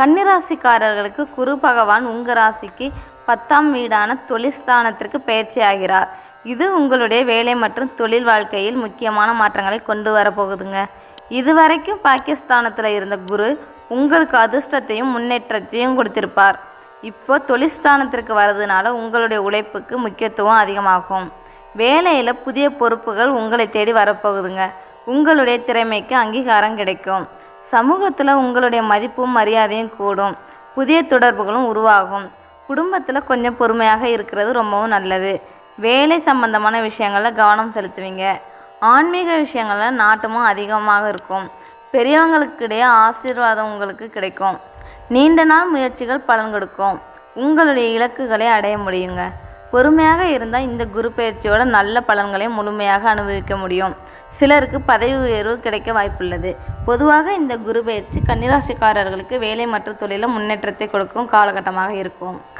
கன்னிராசிக்காரர்களுக்கு குரு பகவான் உங்கள் ராசிக்கு பத்தாம் வீடான தொழில்ஸ்தானத்திற்கு பயிற்சி ஆகிறார் இது உங்களுடைய வேலை மற்றும் தொழில் வாழ்க்கையில் முக்கியமான மாற்றங்களை கொண்டு வரப்போகுதுங்க இதுவரைக்கும் பாகிஸ்தானத்தில் இருந்த குரு உங்களுக்கு அதிர்ஷ்டத்தையும் முன்னேற்றத்தையும் கொடுத்திருப்பார். இப்போ தொழில்ஸ்தானத்திற்கு வர்றதுனால உங்களுடைய உழைப்புக்கு முக்கியத்துவம் அதிகமாகும். வேலையில் புதிய பொறுப்புகள் உங்களை தேடி வரப்போகுதுங்க உங்களுடைய திறமைக்கு அங்கீகாரம் கிடைக்கும். சமூகத்தில் உங்களுடைய மதிப்பும் மரியாதையும் கூடும். புதிய தொடர்புகளும் உருவாகும். குடும்பத்தில் கொஞ்சம் பொறுமையாக இருக்கிறது ரொம்பவும் நல்லது. வேலை சம்பந்தமான விஷயங்களில் கவனம் செலுத்துவீங்க. ஆன்மீக விஷயங்களில் நாட்டமும் அதிகமாக இருக்கும். பெரியவங்களுக்கிடையே ஆசீர்வாதம் உங்களுக்கு கிடைக்கும். நீண்ட நாள் முயற்சிகள் பலன் கொடுக்கும். உங்களுடைய இலக்குகளை அடைய முடியுங்க. பொறுமையாக இருந்தால் இந்த குரு பயிற்சியோட நல்ல பலன்களை முழுமையாக அனுபவிக்க முடியும். சிலருக்கு பதவி உயர்வு கிடைக்க வாய்ப்புள்ளது. பொதுவாக இந்த குரு பெயர்ச்சி கன்னிராசிக்காரர்களுக்கு வேலை மற்றும் தொழிலில் முன்னேற்றத்தை கொடுக்கும் காலகட்டமாக இருக்கும்.